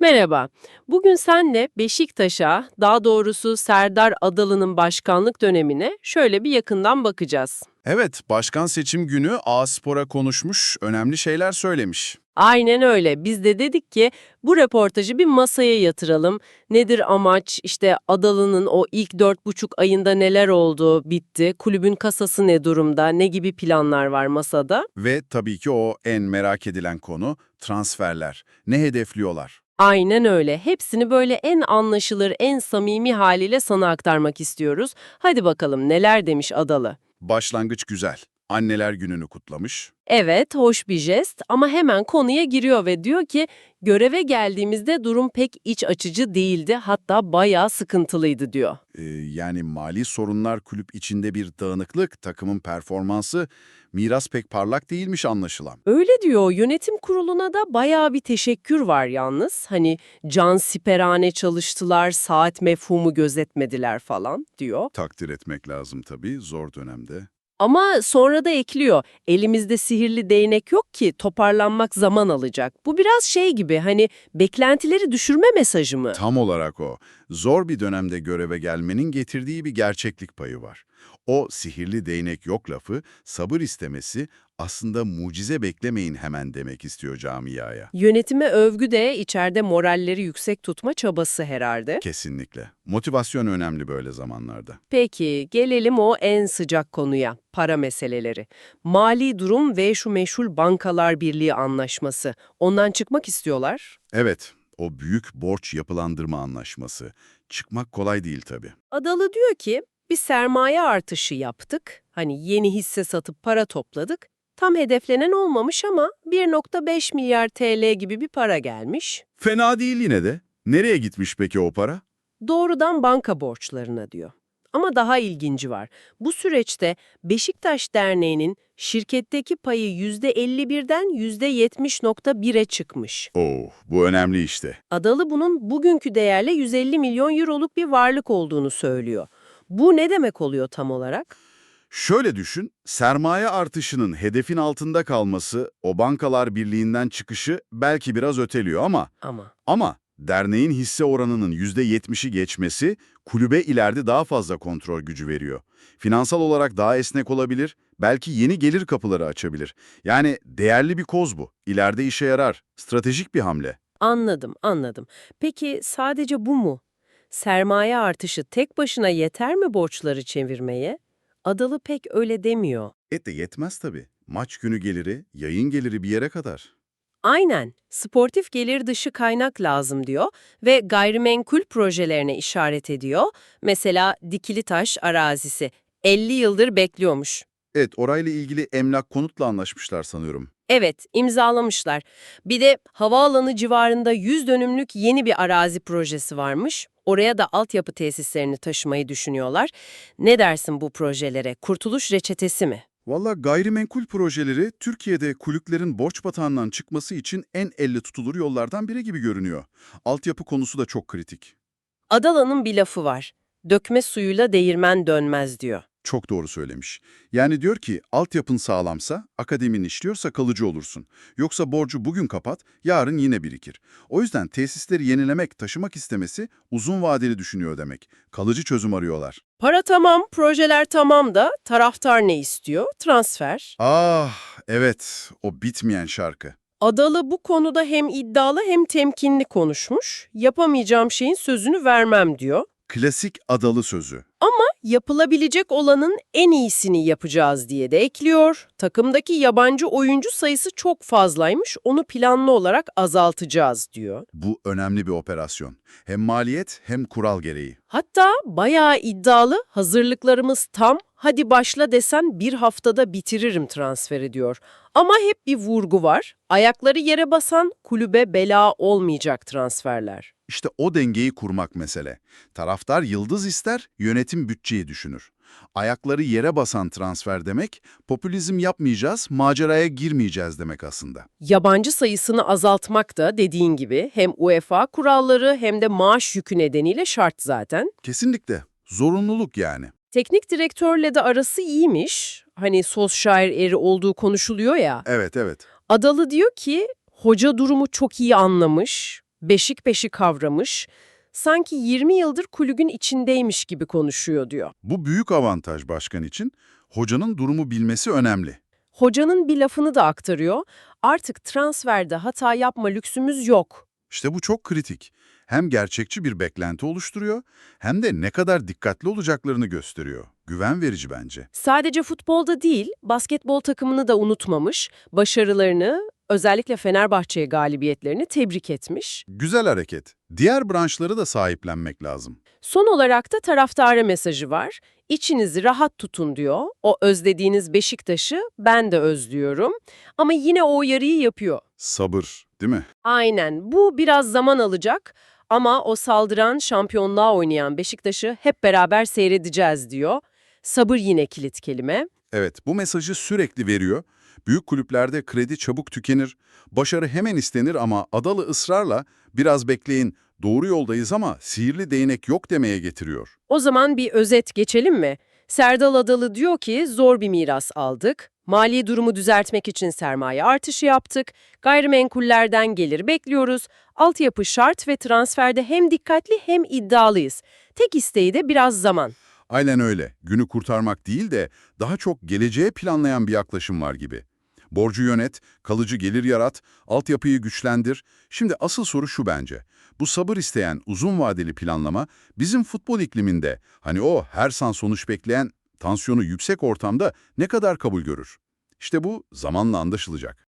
Merhaba. Bugün senle Beşiktaş'a, daha doğrusu Serdar Adalı'nın başkanlık dönemine şöyle bir yakından bakacağız. Evet, başkan seçim günü A-Spor'a konuşmuş, önemli şeyler söylemiş. Aynen öyle. Biz de dedik ki bu röportajı bir masaya yatıralım. Nedir amaç? İşte Adalı'nın o ilk dört buçuk ayında neler oldu, bitti? Kulübün kasası ne durumda? Ne gibi planlar var masada? Ve tabii ki o en merak edilen konu transferler. Ne hedefliyorlar? Aynen öyle. Hepsini böyle en anlaşılır, en samimi haliyle sana aktarmak istiyoruz. Hadi bakalım neler demiş Adalı. Başlangıç güzel. Anneler gününü kutlamış. Evet, hoş bir jest ama hemen konuya giriyor ve diyor ki göreve geldiğimizde durum pek iç açıcı değildi hatta bayağı sıkıntılıydı diyor. Ee, yani mali sorunlar kulüp içinde bir dağınıklık, takımın performansı, miras pek parlak değilmiş anlaşılan. Öyle diyor yönetim kuruluna da bayağı bir teşekkür var yalnız. Hani can siperhane çalıştılar, saat mefhumu gözetmediler falan diyor. Takdir etmek lazım tabii zor dönemde. Ama sonra da ekliyor. Elimizde sihirli değnek yok ki toparlanmak zaman alacak. Bu biraz şey gibi hani beklentileri düşürme mesajı mı? Tam olarak o. Zor bir dönemde göreve gelmenin getirdiği bir gerçeklik payı var. O sihirli değnek yok lafı, sabır istemesi aslında mucize beklemeyin hemen demek istiyor camiaya. Yönetime övgü de içeride moralleri yüksek tutma çabası herhalde. Kesinlikle. Motivasyon önemli böyle zamanlarda. Peki gelelim o en sıcak konuya, para meseleleri. Mali durum ve şu meşhur Bankalar Birliği anlaşması. Ondan çıkmak istiyorlar. Evet, o büyük borç yapılandırma anlaşması. Çıkmak kolay değil tabii. Adalı diyor ki bir sermaye artışı yaptık. Hani yeni hisse satıp para topladık. Tam hedeflenen olmamış ama 1.5 milyar TL gibi bir para gelmiş. Fena değil yine de. Nereye gitmiş peki o para? Doğrudan banka borçlarına diyor. Ama daha ilginci var. Bu süreçte Beşiktaş Derneği'nin şirketteki payı %51'den %70.1'e çıkmış. Oh, bu önemli işte. Adalı bunun bugünkü değerle 150 milyon euroluk bir varlık olduğunu söylüyor. Bu ne demek oluyor tam olarak? Şöyle düşün, sermaye artışının hedefin altında kalması, o bankalar birliğinden çıkışı belki biraz öteliyor ama Ama ama derneğin hisse oranının %70'i geçmesi kulübe ileride daha fazla kontrol gücü veriyor. Finansal olarak daha esnek olabilir, belki yeni gelir kapıları açabilir. Yani değerli bir koz bu. İleride işe yarar. Stratejik bir hamle. anladım, anladım. Peki sadece bu mu? Sermaye artışı tek başına yeter mi borçları çevirmeye? Adalı pek öyle demiyor. Et de yetmez tabii. Maç günü geliri, yayın geliri bir yere kadar. Aynen, sportif gelir dışı kaynak lazım diyor ve gayrimenkul projelerine işaret ediyor. Mesela Dikilitaş arazisi 50 yıldır bekliyormuş. Evet, orayla ilgili emlak konutla anlaşmışlar sanıyorum. Evet, imzalamışlar. Bir de havaalanı civarında 100 dönümlük yeni bir arazi projesi varmış. Oraya da altyapı tesislerini taşımayı düşünüyorlar. Ne dersin bu projelere? Kurtuluş reçetesi mi? Valla gayrimenkul projeleri Türkiye'de kulüplerin borç batağından çıkması için en elle tutulur yollardan biri gibi görünüyor. Altyapı konusu da çok kritik. Adalan'ın bir lafı var. Dökme suyuyla değirmen dönmez diyor. Çok doğru söylemiş. Yani diyor ki altyapın sağlamsa, akademin işliyorsa kalıcı olursun. Yoksa borcu bugün kapat, yarın yine birikir. O yüzden tesisleri yenilemek, taşımak istemesi uzun vadeli düşünüyor demek. Kalıcı çözüm arıyorlar. Para tamam, projeler tamam da taraftar ne istiyor? Transfer. Ah, evet, o bitmeyen şarkı. Adalı bu konuda hem iddialı hem temkinli konuşmuş. Yapamayacağım şeyin sözünü vermem diyor. Klasik adalı sözü. Yapılabilecek olanın en iyisini yapacağız diye de ekliyor. Takımdaki yabancı oyuncu sayısı çok fazlaymış, onu planlı olarak azaltacağız diyor. Bu önemli bir operasyon. Hem maliyet hem kural gereği. Hatta bayağı iddialı, hazırlıklarımız tam, hadi başla desen bir haftada bitiririm transferi diyor. Ama hep bir vurgu var, ayakları yere basan kulübe bela olmayacak transferler. İşte o dengeyi kurmak mesele. Taraftar yıldız ister, yönetim bütçeyi düşünür. Ayakları yere basan transfer demek, popülizm yapmayacağız, maceraya girmeyeceğiz demek aslında. Yabancı sayısını azaltmak da dediğin gibi hem UEFA kuralları hem de maaş yükü nedeniyle şart zaten. Kesinlikle. Zorunluluk yani. Teknik direktörle de arası iyiymiş. Hani Solskjaer eri olduğu konuşuluyor ya. Evet, evet. Adalı diyor ki hoca durumu çok iyi anlamış. beşik beşik kavramış, sanki 20 yıldır kulübün içindeymiş gibi konuşuyor diyor. Bu büyük avantaj başkan için. Hocanın durumu bilmesi önemli. Hocanın bir lafını da aktarıyor. Artık transferde hata yapma lüksümüz yok. İşte bu çok kritik. Hem gerçekçi bir beklenti oluşturuyor hem de ne kadar dikkatli olacaklarını gösteriyor. Güven verici bence. Sadece futbolda değil, basketbol takımını da unutmamış, başarılarını, özellikle Fenerbahçe'ye galibiyetlerini tebrik etmiş. Güzel hareket. Diğer branşları da sahiplenmek lazım. Son olarak da taraftara mesajı var. İçinizi rahat tutun diyor. O özlediğiniz Beşiktaş'ı ben de özlüyorum. Ama yine o uyarıyı yapıyor. Sabır, değil mi? Aynen bu biraz zaman alacak ama o saldıran şampiyonluğa oynayan Beşiktaş'ı hep beraber seyredeceğiz diyor. Sabır yine kilit kelime. Evet, bu mesajı sürekli veriyor. Büyük kulüplerde kredi çabuk tükenir, başarı hemen istenir ama adalı ısrarla biraz bekleyin, doğru yoldayız ama sihirli değnek yok demeye getiriyor. O zaman bir özet geçelim mi? Serdal Adalı diyor ki zor bir miras aldık. Mali durumu düzeltmek için sermaye artışı yaptık. Gayrimenkullerden gelir bekliyoruz. Altyapı şart ve transferde hem dikkatli hem iddialıyız. Tek isteği de biraz zaman. Aynen öyle. Günü kurtarmak değil de daha çok geleceğe planlayan bir yaklaşım var gibi. Borcu yönet, kalıcı gelir yarat, altyapıyı güçlendir. Şimdi asıl soru şu bence. Bu sabır isteyen uzun vadeli planlama bizim futbol ikliminde hani o her san sonuç bekleyen tansiyonu yüksek ortamda ne kadar kabul görür? İşte bu zamanla anlaşılacak.